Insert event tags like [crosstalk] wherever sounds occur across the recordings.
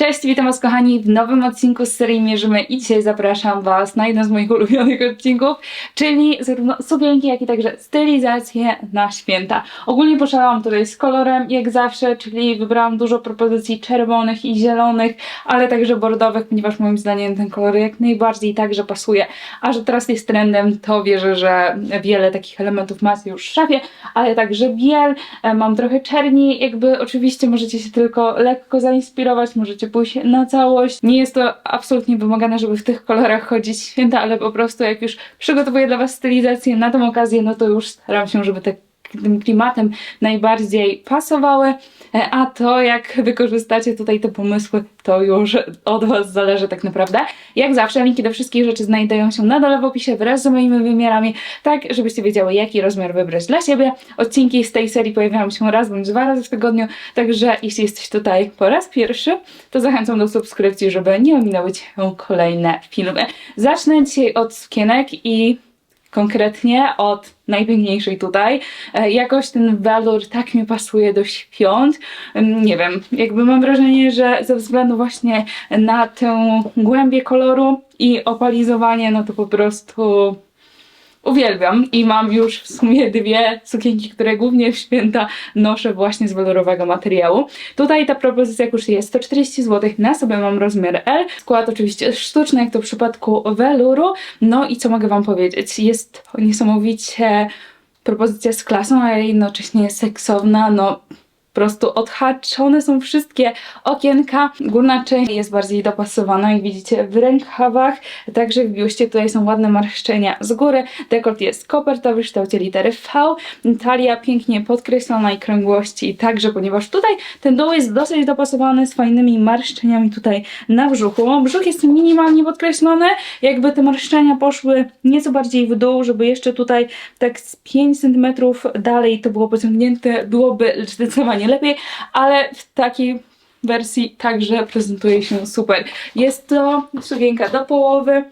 Cześć, witam Was kochani w nowym odcinku z serii Mierzymy i dzisiaj zapraszam Was na jeden z moich ulubionych odcinków, czyli zarówno sukienki, jak i także stylizację na święta. Ogólnie poszalałam tutaj z kolorem, jak zawsze, czyli wybrałam dużo propozycji czerwonych i zielonych, ale także bordowych, ponieważ moim zdaniem ten kolor jak najbardziej także pasuje. A że teraz jest trendem, to wierzę, że wiele takich elementów macie już w szafie, ale także biel, e, mam trochę czerni, jakby oczywiście możecie się tylko lekko zainspirować, możecie pójść na całość. Nie jest to absolutnie wymagane, żeby w tych kolorach chodzić święta, ale po prostu jak już przygotowuję dla Was stylizację na tą okazję, no to już staram się, żeby te tym klimatem najbardziej pasowały, E, a to jak wykorzystacie tutaj te pomysły, to już od Was zależy tak naprawdę. Jak zawsze linki do wszystkich rzeczy znajdują się na dole w opisie wraz z moimi wymiarami, tak żebyście wiedziały jaki rozmiar wybrać dla siebie. Odcinki z tej serii pojawiają się raz bądź dwa razy w tygodniu, także jeśli jesteś tutaj po raz pierwszy, to zachęcam do subskrypcji, żeby nie ominęły Cię kolejne filmy. Zacznę dzisiaj od sukienek i konkretnie od najpiękniejszej tutaj. E, Jakoś ten welur tak mi pasuje do świąt. Ym, Nie wiem, jakby mam wrażenie, że ze względu właśnie na tę głębię koloru i opalizowanie, no to po prostu uwielbiam i mam już w sumie dwie sukienki, które głównie w święta noszę właśnie z welurowego materiału. Tutaj ta propozycja kosztuje 140 zł, na sobie mam rozmiar L. Skład oczywiście sztuczny, jak to w przypadku weluru. No i co mogę Wam powiedzieć? Jest niesamowicie propozycja z klasą, ale jednocześnie seksowna, no prostu odhaczone są wszystkie okienka. Górna część jest bardziej dopasowana, jak widzicie, w rękawach. Także w biuście tutaj są ładne marszczenia z góry. Dekolt jest kopertowy w kształcie litery V. Talia pięknie podkreślona i krągłości także, ponieważ tutaj ten dół jest dosyć dopasowany z fajnymi marszczeniami tutaj na brzuchu. Brzuch jest minimalnie podkreślony, jakby te marszczenia poszły nieco bardziej w dół, żeby jeszcze tutaj tak z 5 cm dalej to było pociągnięte, byłoby zdecydowanie lepiej, ale w takiej wersji także prezentuje się super. Jest to sukienka do połowy,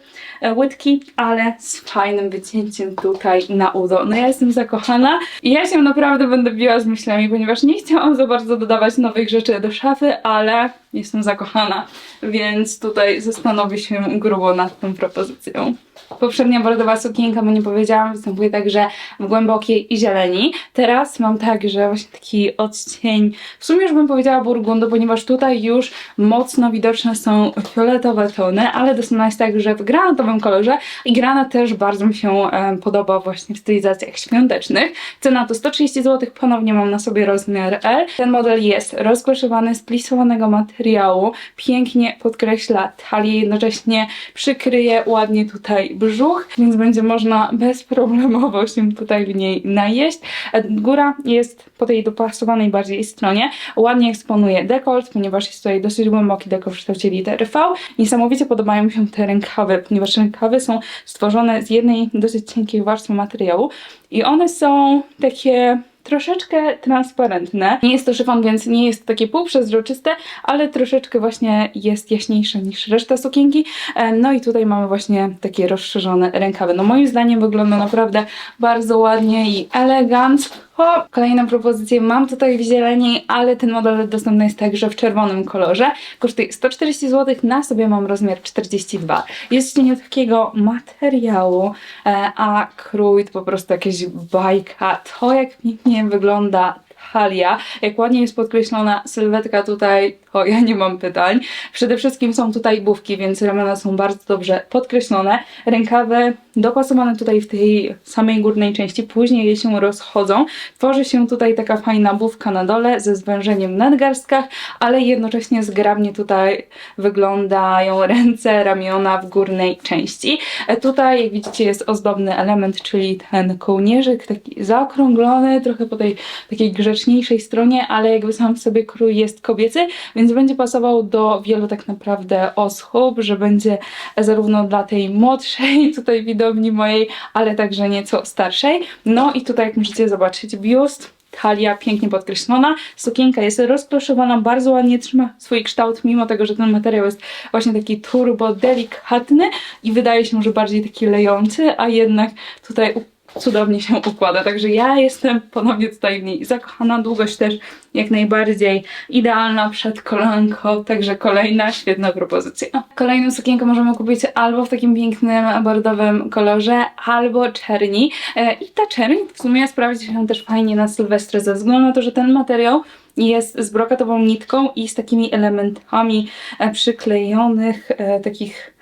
łydki, ale z fajnym wycięciem tutaj na udo. No ja jestem zakochana i ja się naprawdę będę biła z myślami, ponieważ nie chciałam za bardzo dodawać nowych rzeczy do szafy, ale jestem zakochana, więc tutaj zastanowię się grubo nad tą propozycją. Poprzednia bordowa sukienka, bo nie powiedziałam, występuje także w głębokiej zieleni. Teraz mam także właśnie taki odcień, w sumie już bym powiedziała burgundu, ponieważ tutaj już mocno widoczne są fioletowe tony, ale dostępna jest także w granatowym kolorze i granat też bardzo mi się e, podoba właśnie w stylizacjach świątecznych. Cena to 130 zł, ponownie mam na sobie rozmiar L. Ten model jest rozkoszowany z plisowanego materiału, pięknie podkreśla talię, jednocześnie przykryje ładnie tutaj brzuch, więc będzie można bezproblemowo się tutaj w niej najeść. E, Góra jest po tej dopasowanej bardziej stronie. Ładnie eksponuje dekolt, ponieważ jest tutaj dosyć głęboki dekolt w kształcie litery V. Niesamowicie podobają mi się te rękawy, ponieważ rękawy są stworzone z jednej dosyć cienkiej warstwy materiału i one są takie troszeczkę transparentne. Nie jest to szyfon, więc nie jest takie półprzezroczyste, ale troszeczkę właśnie jest jaśniejsze niż reszta sukienki. E, No i tutaj mamy właśnie takie rozszerzone rękawy. No moim zdaniem wygląda naprawdę bardzo ładnie i elegancko. Kolejną propozycję mam tutaj w zieleni, ale ten model dostępny jest także w czerwonym kolorze. Kosztuje 140 zł, na sobie mam rozmiar 42. Jest cieniutkiego materiału, e, a krój to po prostu jakaś bajka. To jak pięknie wygląda talia, jak ładnie jest podkreślona sylwetka tutaj, to ja nie mam pytań. Przede wszystkim są tutaj bufki, więc ramiona są bardzo dobrze podkreślone. Rękawy dopasowane tutaj w tej samej górnej części, później je się rozchodzą. Tworzy się tutaj taka fajna bufka na dole ze zwężeniem w nadgarstkach, ale jednocześnie zgrabnie tutaj wyglądają ręce, ramiona w górnej części. E, Tutaj, jak widzicie, jest ozdobny element, czyli ten kołnierzyk, taki zaokrąglony, trochę po tej takiej grzeczniejszej stronie, ale jakby sam w sobie krój jest kobiecy, więc będzie pasował do wielu tak naprawdę osób, że będzie zarówno dla tej młodszej [laughs] tutaj widowni mojej, ale także nieco starszej. No i tutaj, jak możecie zobaczyć, biust talia pięknie podkreślona. Sukienka jest rozkloszowana, bardzo ładnie trzyma swój kształt, mimo tego, że ten materiał jest właśnie taki turbo delikatny i wydaje się, że bardziej taki lejący, a jednak tutaj cudownie się układa. Także ja jestem ponownie tutaj w niej zakochana. Długość też jak najbardziej idealna przed kolanką, także kolejna świetna propozycja. Kolejną sukienkę możemy kupić albo w takim pięknym bordowym kolorze, albo czerni. E, I ta czerń w sumie sprawdzi się też fajnie na Sylwestrę ze względu na to, że ten materiał jest z brokatową nitką i z takimi elementami e, przyklejonych, e, takich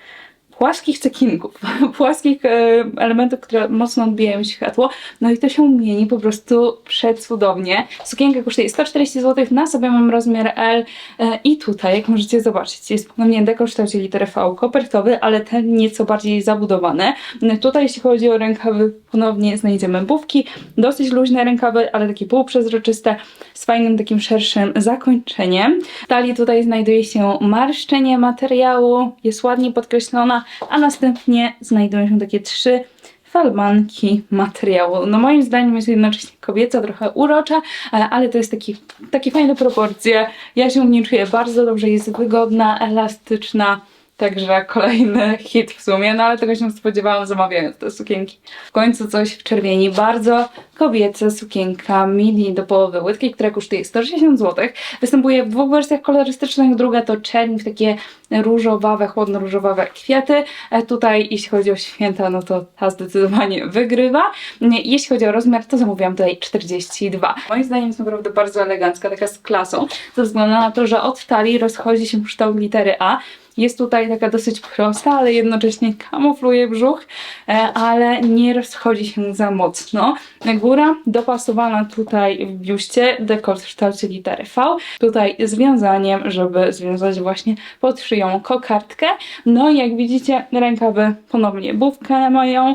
płaskich cekinków, [laughs] płaskich e, elementów, które mocno odbijają światło. No i to się mieni po prostu przecudownie. Sukienka kosztuje 140 zł, na sobie mam rozmiar L e, i tutaj, jak możecie zobaczyć, jest ponownie dekor w litery V, kopertowy, ale ten nieco bardziej zabudowany. E, Tutaj jeśli chodzi o rękawy, ponownie znajdziemy bufki, dosyć luźne rękawy, ale takie półprzezroczyste, z fajnym takim szerszym zakończeniem. Talii tutaj znajduje się marszczenie materiału, jest ładnie podkreślona, a następnie znajdują się takie trzy falbanki materiału. No moim zdaniem jest jednocześnie kobieca, trochę urocza, e, ale to jest taki, takie fajne proporcje. Ja się w niej czuję bardzo dobrze, jest wygodna, elastyczna. Także kolejny hit w sumie, no ale tego się spodziewałam zamawiając te sukienki. W końcu coś w czerwieni. Bardzo kobieca sukienka midi do połowy łydki, która kosztuje 160 zł. Występuje w dwóch wersjach kolorystycznych. Druga to czerń w takie różowawe, chłodno-różowawe kwiaty. E, Tutaj jeśli chodzi o święta, no to ta zdecydowanie wygrywa. Jeśli chodzi o rozmiar, to zamówiłam tutaj 42. Moim zdaniem jest naprawdę bardzo elegancka, taka z klasą, ze względu na to, że od talii rozchodzi się kształt litery A. Jest tutaj taka dosyć prosta, ale jednocześnie kamufluje brzuch, e, ale nie rozchodzi się za mocno. Góra dopasowana tutaj w biuście, dekor w kształcie litery V. Tutaj związaniem, żeby związać właśnie pod szyją kokardkę. No i jak widzicie, rękawy ponownie bufkę mają.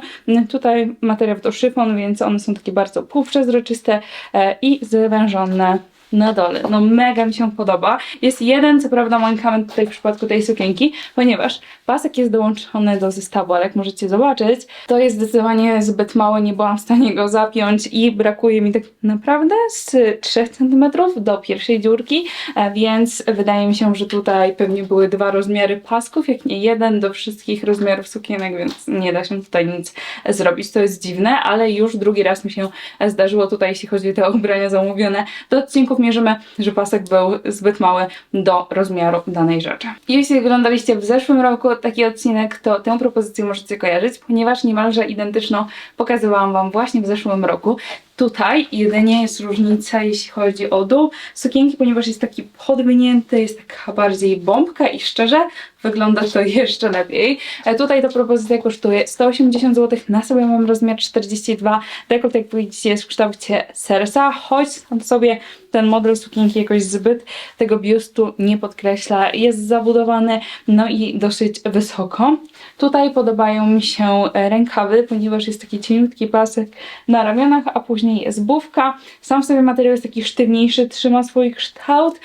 Tutaj materiał to szyfon, więc one są takie bardzo półprzezroczyste e, i zwężone na dole. No mega mi się podoba. Jest jeden, co prawda, mankament tutaj w przypadku tej sukienki, ponieważ pasek jest dołączony do zestawu, ale jak możecie zobaczyć, to jest zdecydowanie zbyt mały, nie byłam w stanie go zapiąć i brakuje mi tak naprawdę z 3 cm do pierwszej dziurki, e, więc wydaje mi się, że tutaj pewnie były dwa rozmiary pasków, jak nie jeden do wszystkich rozmiarów sukienek, więc nie da się tutaj nic zrobić. To jest dziwne, ale już drugi raz mi się zdarzyło tutaj, jeśli chodzi o te ubrania zamówione do odcinków mierzymy, że pasek był zbyt mały do rozmiaru danej rzeczy. Jeśli oglądaliście w zeszłym roku taki odcinek, to tę propozycję możecie kojarzyć, ponieważ niemalże identyczną pokazywałam Wam właśnie w zeszłym roku. Tutaj jedynie jest różnica, jeśli chodzi o dół sukienki, ponieważ jest taki podwinięty, jest taka bardziej bombka i szczerze wygląda to [laughs] jeszcze lepiej. E, Tutaj ta propozycja kosztuje 180 zł, na sobie mam rozmiar 42, dekolt jak widzicie jest w kształcie serca, choć sam sobie ten model sukienki jakoś zbyt tego biustu nie podkreśla, jest zabudowany, no i dosyć wysoko. Tutaj podobają mi się e, rękawy, ponieważ jest taki cieniutki pasek na ramionach, a później jest bufka. Sam w sobie materiał jest taki sztywniejszy, trzyma swój kształt,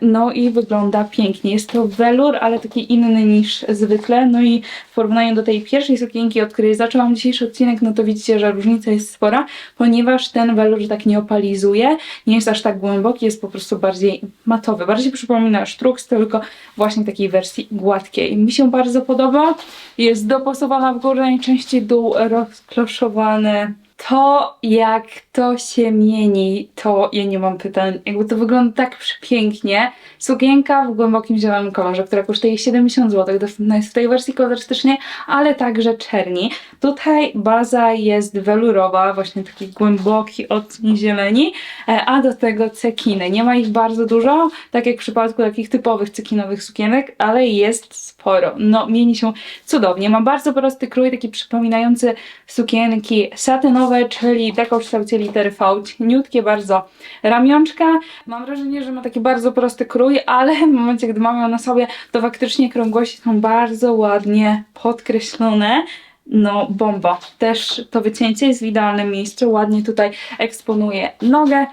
no i wygląda pięknie. Jest to welur, ale taki inny niż zwykle, no i w porównaniu do tej pierwszej sukienki, od której zaczęłam dzisiejszy odcinek, no to widzicie, że różnica jest spora, ponieważ ten welur tak nie opalizuje, nie jest aż tak głęboki, jest po prostu bardziej matowy, bardziej przypomina sztruks, tylko właśnie takiej wersji gładkiej. Mi się bardzo podoba, jest dopasowana w górnej części, dół rozkloszowany. To, jak to się mieni, to ja nie mam pytań. Jakby to wygląda tak przepięknie. Sukienka w głębokim zielonym kolorze, która kosztuje 70 zł, dostępna jest w tej wersji kolorystycznej, ale także czerni. Tutaj baza jest welurowa, właśnie taki głęboki odcień zieleni, e, a do tego cekiny. Nie ma ich bardzo dużo, tak jak w przypadku takich typowych cekinowych sukienek, ale jest sporo. No, mieni się cudownie. Ma bardzo prosty krój, taki przypominający sukienki satynowe, czyli taką w kształcie litery V, cieniutkie bardzo ramionczka. Mam wrażenie, że ma taki bardzo prosty krój, ale w momencie, gdy mamy ją na sobie, to faktycznie krągłości są bardzo ładnie podkreślone. No, bomba. Też to wycięcie jest w idealnym miejscu, ładnie tutaj eksponuje nogę.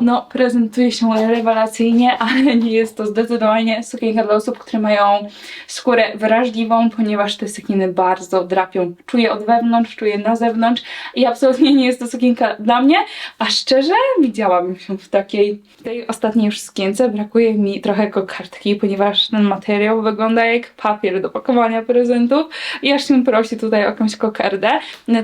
No, prezentuje się rewelacyjnie, [laughs] ale nie jest to zdecydowanie sukienka dla osób, które mają skórę wrażliwą, ponieważ te sukiny bardzo drapią. Czuję od wewnątrz, czuję na zewnątrz i absolutnie nie jest to sukienka dla mnie, a szczerze widziałabym się w takiej, w tej ostatniej już sukience. Brakuje mi trochę kokardki, ponieważ ten materiał wygląda jak papier do pakowania prezentów i aż się prosi tutaj o jakąś kokardę.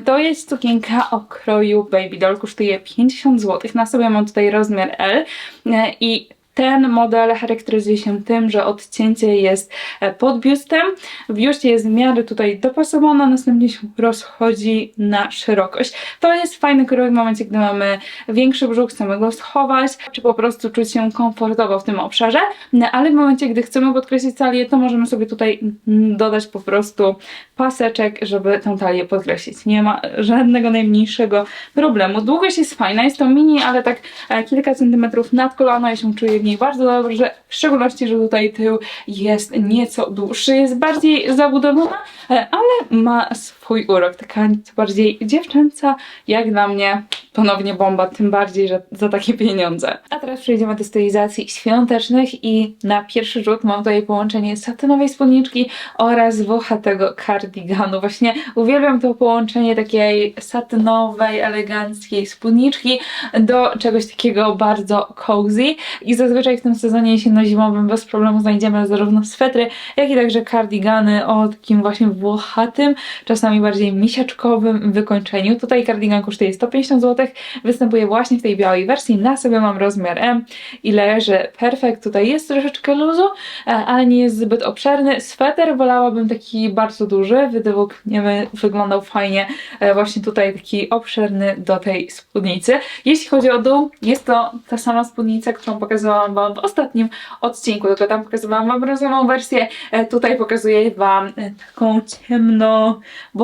To jest sukienka o kroju Baby Doll, kosztuje 50 zł. Na sobie mam tutaj rozmiar L e, i ten model charakteryzuje się tym, że odcięcie jest e, pod biustem. Biuście jest w miarę tutaj dopasowana, następnie się rozchodzi na szerokość. To jest fajny kroj w momencie, gdy mamy większy brzuch, chcemy go schować, czy po prostu czuć się komfortowo w tym obszarze, No, ale w momencie, gdy chcemy podkreślić talię, to możemy sobie tutaj mm, dodać po prostu paseczek, żeby tę talię podkreślić. Nie ma żadnego najmniejszego problemu. Długość jest fajna, jest to mini, ale tak e, kilka centymetrów nad kolano, ja się czuję w niej bardzo dobrze, w szczególności, że tutaj tył jest nieco dłuższy, jest bardziej zabudowana, e, ale ma swój urok, taka bardziej dziewczęca, jak dla mnie ponownie bomba, tym bardziej, że za takie pieniądze. A teraz przejdziemy do stylizacji świątecznych i na pierwszy rzut mam tutaj połączenie satynowej spódniczki oraz włochatego cardiganu. Właśnie uwielbiam to połączenie takiej satynowej, eleganckiej spódniczki do czegoś takiego bardzo cozy i zazwyczaj w tym sezonie jesienno-zimowym bez problemu znajdziemy zarówno swetry, jak i także cardigany o takim właśnie włochatym, czasami bardziej misiaczkowym wykończeniu. Tutaj cardigan kosztuje 150 zł, występuje właśnie w tej białej wersji. Na sobie mam rozmiar M i leży perfekt. Tutaj jest troszeczkę luzu, e, ale nie jest zbyt obszerny. Sweter wolałabym taki bardzo duży, według mnie wy- wyglądał fajnie e, właśnie tutaj taki obszerny do tej spódnicy. Jeśli chodzi o dół, jest to ta sama spódnica, którą pokazałam Wam w ostatnim odcinku, tylko tam pokazywałam Wam brązową wersję, e, tutaj pokazuję Wam taką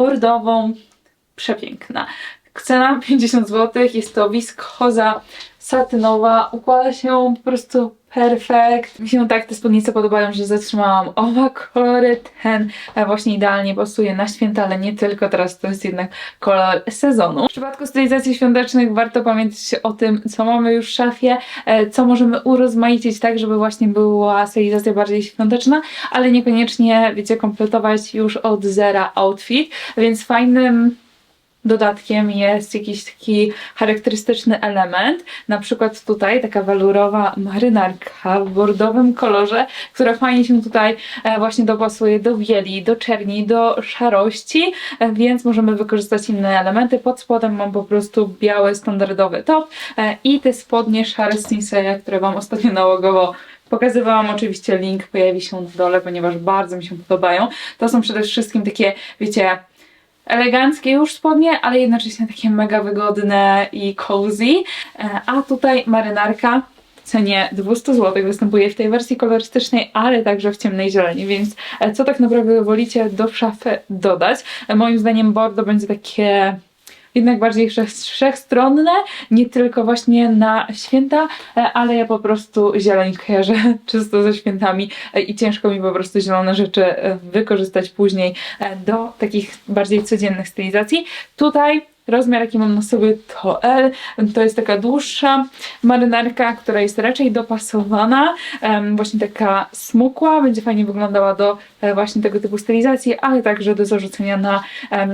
ciemno-bordową, przepiękna. Cena [laughs] 50 zł, jest to wiskoza satynowa, układa się po prostu perfekt. Mi się tak te spódnice podobają, że zatrzymałam oba kolory. Ten e, właśnie idealnie pasuje na święta, ale nie tylko, teraz to jest jednak kolor sezonu. W przypadku stylizacji świątecznych warto pamiętać o tym, co mamy już w szafie, e, co możemy urozmaicić tak, żeby właśnie była stylizacja bardziej świąteczna, ale niekoniecznie, wiecie, kompletować już od zera outfit, więc fajnym dodatkiem jest jakiś taki charakterystyczny element, na przykład tutaj taka walurowa marynarka w bordowym kolorze, która fajnie się tutaj e, właśnie dopasuje do bieli, do czerni, do szarości, e, więc możemy wykorzystać inne elementy. Pod spodem mam po prostu biały, standardowy top e, i te spodnie szare Sinseya, które Wam ostatnio nałogowo Pokazywałam oczywiście link, pojawi się na dole, ponieważ bardzo mi się podobają. To są przede wszystkim takie, wiecie, eleganckie już spodnie, ale jednocześnie takie mega wygodne i cozy. E, A tutaj marynarka w cenie 200 zł występuje w tej wersji kolorystycznej, ale także w ciemnej zieleni, więc e, co tak naprawdę wolicie do szafy dodać? E, Moim zdaniem bordo będzie takie jednak bardziej wszech, wszechstronne, nie tylko właśnie na święta, e, ale ja po prostu zieleń kojarzę [laughs] czysto ze świętami e, i ciężko mi po prostu zielone rzeczy e, wykorzystać później do takich bardziej codziennych stylizacji. Tutaj rozmiar jaki mam na sobie to L, to jest taka dłuższa marynarka, która jest raczej dopasowana, właśnie taka smukła, będzie fajnie wyglądała do e, właśnie tego typu stylizacji, ale także do zarzucenia na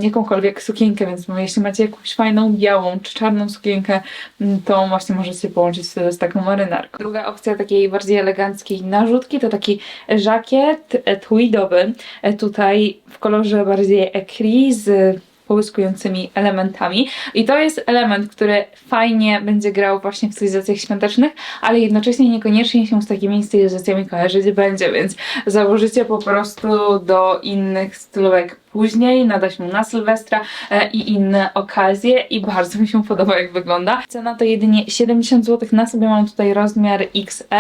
jakąkolwiek sukienkę, więc no, jeśli macie jakąś fajną białą czy czarną sukienkę, m, to właśnie możecie połączyć z taką marynarką. Druga opcja takiej bardziej eleganckiej narzutki to taki żakiet e, tweedowy, e, tutaj w kolorze bardziej ecri z połyskującymi elementami. I to jest element, który fajnie będzie grał właśnie w stylizacjach świątecznych, ale jednocześnie niekoniecznie się z takimi stylizacjami kojarzyć będzie, więc założycie po prostu do innych stylówek później, nada się na Sylwestra e, i inne okazje. I bardzo mi się podoba jak wygląda. Cena to jedynie 70 zł, na sobie. Mam tutaj rozmiar XL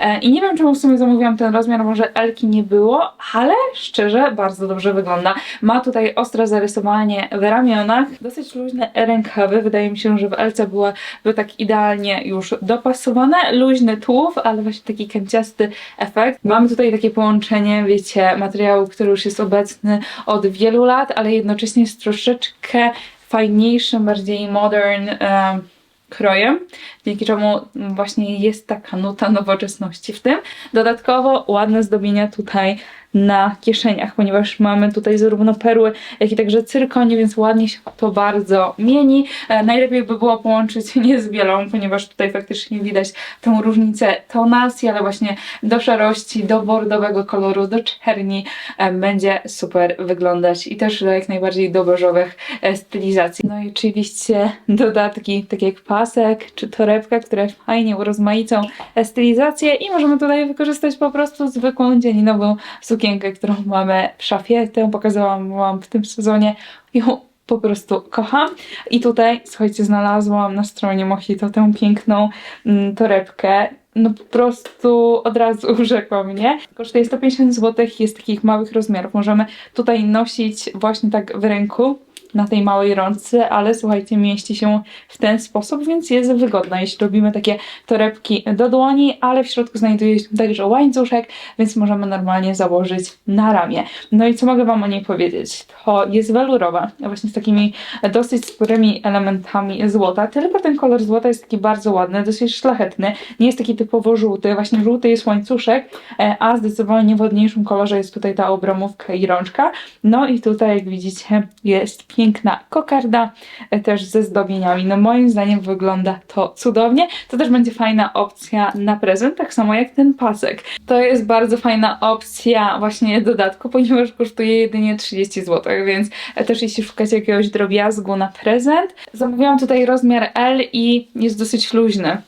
e, i nie wiem czemu w sumie zamówiłam ten rozmiar, może L-ki nie było, ale szczerze bardzo dobrze wygląda. Ma tutaj ostre zarysowanie w ramionach, dosyć luźne rękawy, wydaje mi się, że w L-ce były tak idealnie już dopasowane, luźny tułów, ale właśnie taki kęciasty efekt. Mamy tutaj takie połączenie, wiecie, materiału, który już jest obecny od wielu lat, ale jednocześnie jest troszeczkę fajniejszy, bardziej modern, em, krojem, dzięki czemu właśnie jest taka nuta nowoczesności w tym. Dodatkowo ładne zdobienia tutaj na kieszeniach, ponieważ mamy tutaj zarówno perły, jak i także cyrkonie, więc ładnie się to bardzo mieni. E, najlepiej by było połączyć [laughs] nie z bielą, ponieważ tutaj faktycznie widać tą różnicę tonacji, ale właśnie do szarości, do bordowego koloru, do czerni e, będzie super wyglądać i też do jak najbardziej do beżowych e, stylizacji. No i oczywiście dodatki, tak jak pasek czy torebka, które fajnie urozmaicą stylizację i możemy tutaj wykorzystać po prostu zwykłą dzieninową sukienkę, którą mamy w szafie. Tę pokazałam wam w tym sezonie. Ją po prostu kocham. I tutaj, słuchajcie, znalazłam na stronie Mojito tę piękną mm, torebkę. No po prostu od razu [laughs] urzekła mnie. Kosztuje 150 zł, jest takich małych rozmiarów. Możemy tutaj nosić właśnie tak w ręku na tej małej rączce, ale słuchajcie, mieści się w ten sposób, więc jest wygodna, jeśli robimy takie torebki do dłoni, ale w środku znajduje się także łańcuszek, więc możemy normalnie założyć na ramię. No i co mogę Wam o niej powiedzieć? To jest welurowa, właśnie z takimi dosyć sporymi elementami złota, tylko ten kolor złota jest taki bardzo ładny, dosyć szlachetny, nie jest taki typowo żółty, właśnie żółty jest łańcuszek, e, a zdecydowanie w ładniejszym kolorze jest tutaj ta obramówka i rączka. No i tutaj, jak widzicie, jest piękna kokarda, e, też ze zdobieniami. No moim zdaniem wygląda to cudownie. To też będzie fajna opcja na prezent, tak samo jak ten pasek. To jest bardzo fajna opcja właśnie dodatku, ponieważ kosztuje jedynie 30 zł, więc e, też jeśli szukacie jakiegoś drobiazgu na prezent, zamówiłam tutaj rozmiar L i jest dosyć luźny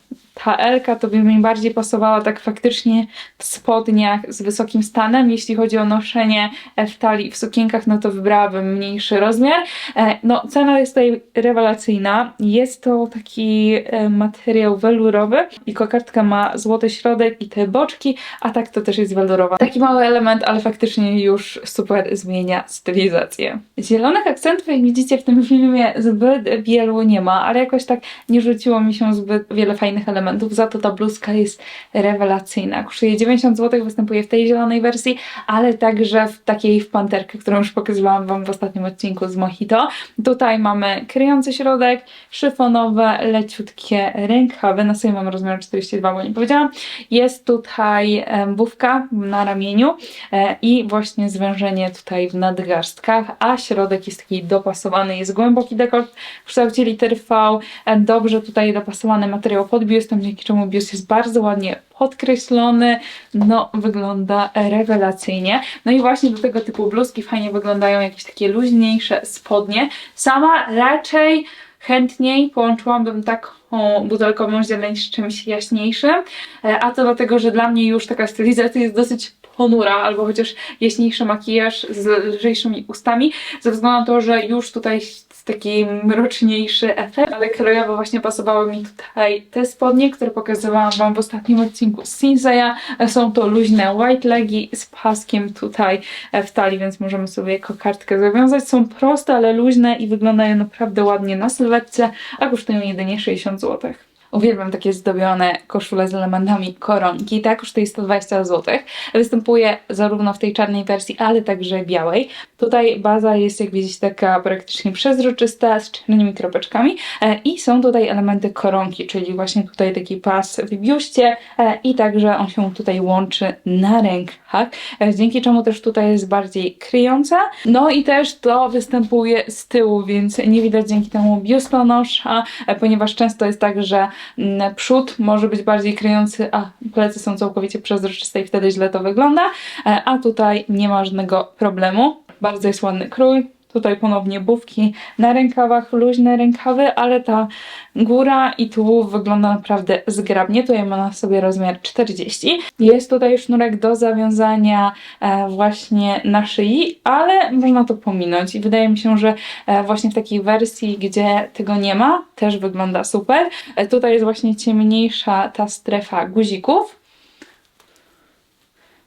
ta Elka to by mi bardziej pasowała tak faktycznie w spodniach z wysokim stanem. Jeśli chodzi o noszenie e, w talii w sukienkach, no to wybrałabym mniejszy rozmiar. E, No, cena jest tutaj rewelacyjna. Jest to taki e, materiał welurowy i kokardka ma złoty środek i te boczki, a tak to też jest welurowa. Taki mały element, ale faktycznie już super zmienia stylizację. Zielonych akcentów, jak widzicie w tym filmie, zbyt wielu nie ma, ale jakoś tak nie rzuciło mi się zbyt wiele fajnych elementów. Za to ta bluzka jest rewelacyjna. Kosztuje 90 zł, występuje w tej zielonej wersji, ale także w takiej w panterkę, którą już pokazywałam Wam w ostatnim odcinku z Mojito. Tutaj mamy kryjący środek, szyfonowe, leciutkie rękawy. Na sobie mam rozmiar 42, bo nie powiedziałam. Jest tutaj bufka na ramieniu e, i właśnie zwężenie tutaj w nadgarstkach, a środek jest taki dopasowany, jest głęboki dekolt w kształcie liter V, e, dobrze tutaj dopasowany materiał pod biustem, dzięki czemu biust jest bardzo ładnie podkreślony, no wygląda rewelacyjnie. No i właśnie do tego typu bluzki fajnie wyglądają jakieś takie luźniejsze spodnie. Sama raczej chętniej połączyłabym taką butelkową zieleń z czymś jaśniejszym, e, a to dlatego, że dla mnie już taka stylizacja jest dosyć ponura, albo chociaż jaśniejszy makijaż z lżejszymi ustami, ze względu na to, że już tutaj taki mroczniejszy efekt, ale krojowo właśnie pasowały mi tutaj te spodnie, które pokazywałam Wam w ostatnim odcinku z Sinseya. Są to luźne white legi z paskiem tutaj w talii, więc możemy sobie kokardkę zawiązać. Są proste, ale luźne i wyglądają naprawdę ładnie na sylwetce, a kosztują jedynie 60 zł. Uwielbiam takie zdobione koszule z elementami koronki. Ta kosztuje 120 zł. Występuje zarówno w tej czarnej wersji, ale także białej. Tutaj baza jest, jak widzicie, taka praktycznie przezroczysta, z czarnymi kropeczkami e, i są tutaj elementy koronki, czyli właśnie tutaj taki pas w biuście e, i także on się tutaj łączy na rękach, e, dzięki czemu też tutaj jest bardziej kryjąca. No i też to występuje z tyłu, więc nie widać dzięki temu biustonosza, ponieważ często jest tak, że przód może być bardziej kryjący, a plecy są całkowicie przezroczyste i wtedy źle to wygląda, e, a tutaj nie ma żadnego problemu. Bardzo jest ładny krój. Tutaj ponownie bufki na rękawach, luźne rękawy, ale ta góra i tułów wygląda naprawdę zgrabnie. Tutaj ma na sobie rozmiar 40. Jest tutaj sznurek do zawiązania e, właśnie na szyi, ale można to pominąć i wydaje mi się, że e, właśnie w takiej wersji, gdzie tego nie ma, też wygląda super. E, tutaj jest właśnie ciemniejsza ta strefa guzików.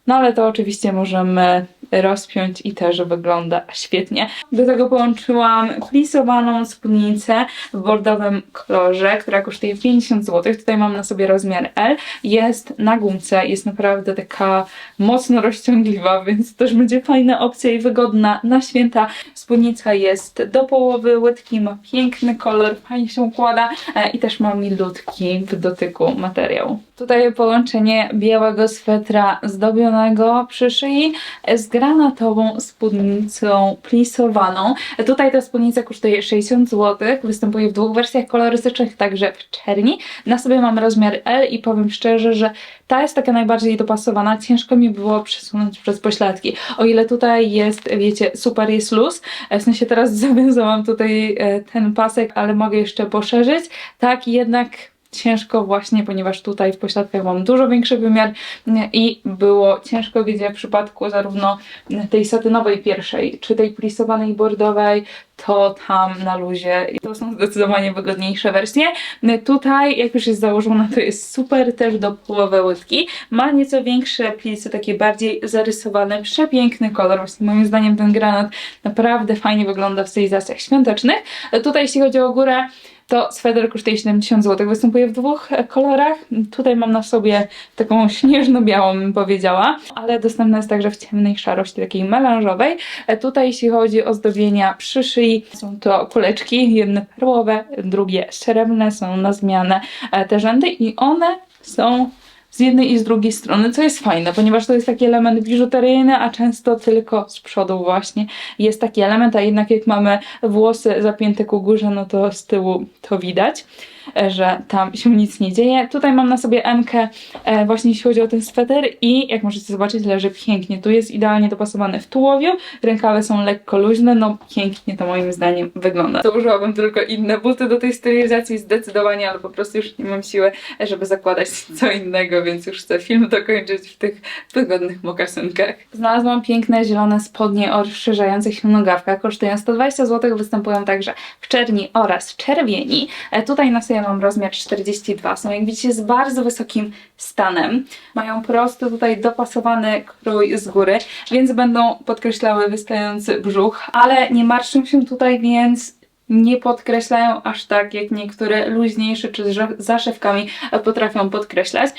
No ale to oczywiście możemy rozpiąć i też wygląda świetnie. Do tego połączyłam plisowaną spódnicę w bordowym kolorze, która kosztuje 50 zł. Tutaj mam na sobie rozmiar L. Jest na gumce, jest naprawdę taka mocno rozciągliwa, więc też będzie fajna opcja i wygodna na święta. Spódnica jest do połowy łydki, ma piękny kolor, fajnie się układa e, i też ma milutki w dotyku materiał. Tutaj połączenie białego swetra zdobionego przy szyi z granatową spódnicą plisowaną. Tutaj ta spódnica kosztuje 60 zł, występuje w dwóch wersjach kolorystycznych, także w czerni. Na sobie mam rozmiar L i powiem szczerze, że ta jest taka najbardziej dopasowana. Ciężko mi było przesunąć przez pośladki. O ile tutaj jest, wiecie, super jest luz, e, w sensie teraz [laughs] zawiązałam tutaj e, ten pasek, ale mogę jeszcze poszerzyć, tak jednak ciężko właśnie, ponieważ tutaj w pośladkach mam dużo większy wymiar i było ciężko, gdzie w przypadku zarówno tej satynowej pierwszej, czy tej plisowanej bordowej, to tam na luzie to są zdecydowanie wygodniejsze wersje. Tutaj, jak już jest założona, to jest super też do połowy łydki. Ma nieco większe plisy, takie bardziej zarysowane, przepiękny kolor. Właśnie moim zdaniem ten granat naprawdę fajnie wygląda w stylizacjach świątecznych. Tutaj jeśli chodzi o górę, to sweter kosztuje 70 zł. Występuje w dwóch e, kolorach. Tutaj mam na sobie taką [laughs] śnieżno-białą, bym powiedziała, ale dostępna jest także w ciemnej szarości, takiej melanżowej. E, Tutaj, jeśli chodzi o zdobienia przy szyi, są to kuleczki, jedne perłowe, drugie srebrne, są na zmianę e, te rzędy i one są z jednej i z drugiej strony, co jest fajne, ponieważ to jest taki element biżuteryjny, a często tylko z przodu właśnie jest taki element, a jednak jak mamy włosy zapięte ku górze, no to z tyłu to widać, że tam się nic nie dzieje. Tutaj mam na sobie M e, właśnie jeśli chodzi o ten sweter i jak możecie zobaczyć leży pięknie. Tu jest idealnie dopasowany w tułowiu, rękawy są lekko luźne, no pięknie to moim zdaniem wygląda. Założyłabym tylko inne buty do tej stylizacji zdecydowanie, ale po prostu już nie mam siły, e, żeby zakładać [laughs] co innego, więc już chcę film dokończyć w tych wygodnych mokasynkach. Znalazłam piękne zielone spodnie o rozszerzających się nogawkach, kosztują 120 zł, występują także w czerni oraz czerwieni. E, Tutaj na sobie mam rozmiar 42, są jak widzicie z bardzo wysokim stanem. Mają prosty tutaj dopasowany krój z góry, więc będą podkreślały wystający brzuch, ale nie marszczą się tutaj, więc nie podkreślają aż tak, jak niektóre luźniejsze czy z za- zaszewkami potrafią podkreślać.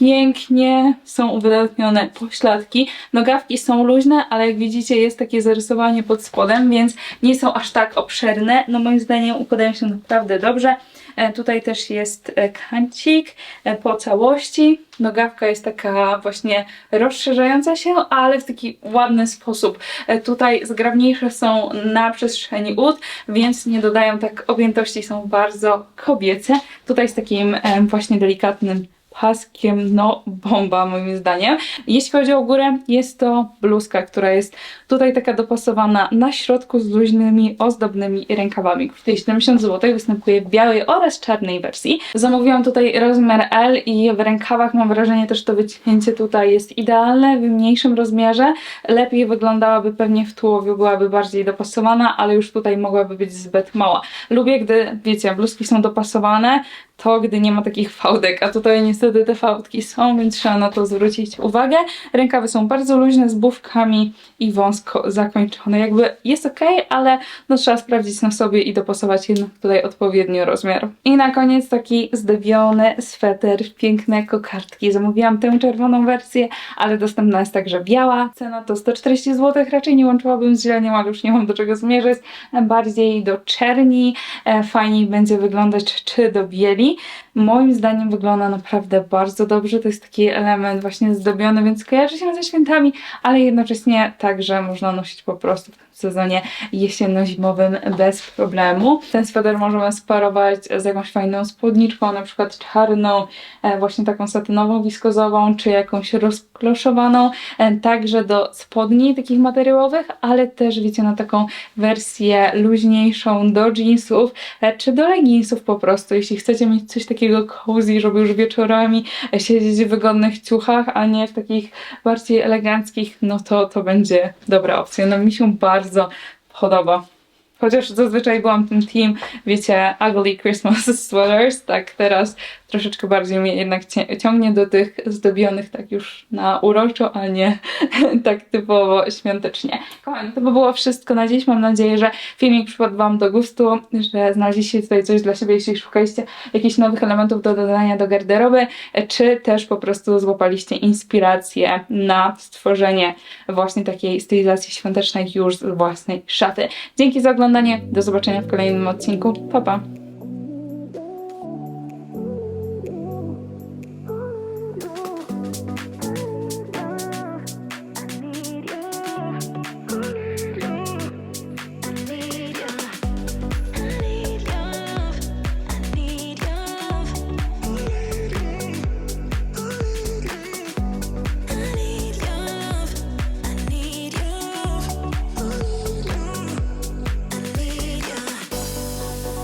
Pięknie są uwydatnione pośladki. Nogawki są luźne, ale jak widzicie jest takie zarysowanie pod spodem, więc nie są aż tak obszerne. No moim zdaniem układają się naprawdę dobrze. E, Tutaj też jest e, kancik e, po całości. Nogawka jest taka właśnie rozszerzająca się, ale w taki ładny sposób. Tutaj zgrabniejsze są na przestrzeni ud, więc nie dodają tak objętości, są bardzo kobiece. Tutaj z takim właśnie delikatnym paskiem, no bomba moim zdaniem. Jeśli chodzi o górę, jest to bluzka, która jest tutaj taka dopasowana na środku z luźnymi, ozdobnymi rękawami. Kosztuje 70 zł, występuje w białej oraz czarnej wersji. Zamówiłam tutaj rozmiar L i w rękawach mam wrażenie też to wycięcie tutaj jest idealne, w mniejszym rozmiarze. Lepiej wyglądałaby pewnie w tułowiu, byłaby bardziej dopasowana, ale już tutaj mogłaby być zbyt mała. Lubię, gdy, wiecie, bluzki są dopasowane, to gdy nie ma takich fałdek, a tutaj niestety te fałdki są, więc trzeba na to zwrócić uwagę. Rękawy są bardzo luźne, z bufkami i wąsko zakończone. Jakby jest ok, ale no trzeba sprawdzić na sobie i dopasować jednak tutaj odpowiednio rozmiar. I na koniec taki zdobiony sweter, piękne kokardki. Zamówiłam tę czerwoną wersję, ale dostępna jest także biała. Cena to 140 zł, raczej nie łączyłabym z zieleniem, ale już nie mam do czego zmierzyć. Bardziej do czerni, e, fajniej będzie wyglądać czy do bieli. Moim zdaniem wygląda naprawdę bardzo dobrze. To jest taki element właśnie zdobiony, więc kojarzy się ze świętami, ale jednocześnie także można nosić po prostu sezonie jesienno-zimowym bez problemu. Ten sweter możemy sparować z jakąś fajną spódniczką, na przykład czarną, e, właśnie taką satynową, wiskozową, czy jakąś rozkloszowaną, e, także do spodni takich materiałowych, ale też wiecie, na taką wersję luźniejszą do jeansów, e, czy do leginsów po prostu, jeśli chcecie mieć coś takiego cozy, żeby już wieczorami siedzieć w wygodnych ciuchach, a nie w takich bardziej eleganckich, no to to będzie dobra opcja. No mi się bardzo podoba. Chociaż zazwyczaj byłam tym team, wiecie, ugly Christmas [laughs] sweaters, tak teraz troszeczkę bardziej mnie jednak ciągnie do tych zdobionych tak już na uroczo, a nie [laughs] tak typowo świątecznie. Kochani, to by było wszystko na dziś. Mam nadzieję, że filmik przypadł Wam do gustu, że znaleźliście tutaj coś dla siebie, jeśli szukaliście jakichś nowych elementów do dodania do garderoby, czy też po prostu złapaliście inspirację na stworzenie właśnie takiej stylizacji świątecznej już z własnej szafy. Dzięki za oglądanie, do zobaczenia w kolejnym odcinku. Pa, pa!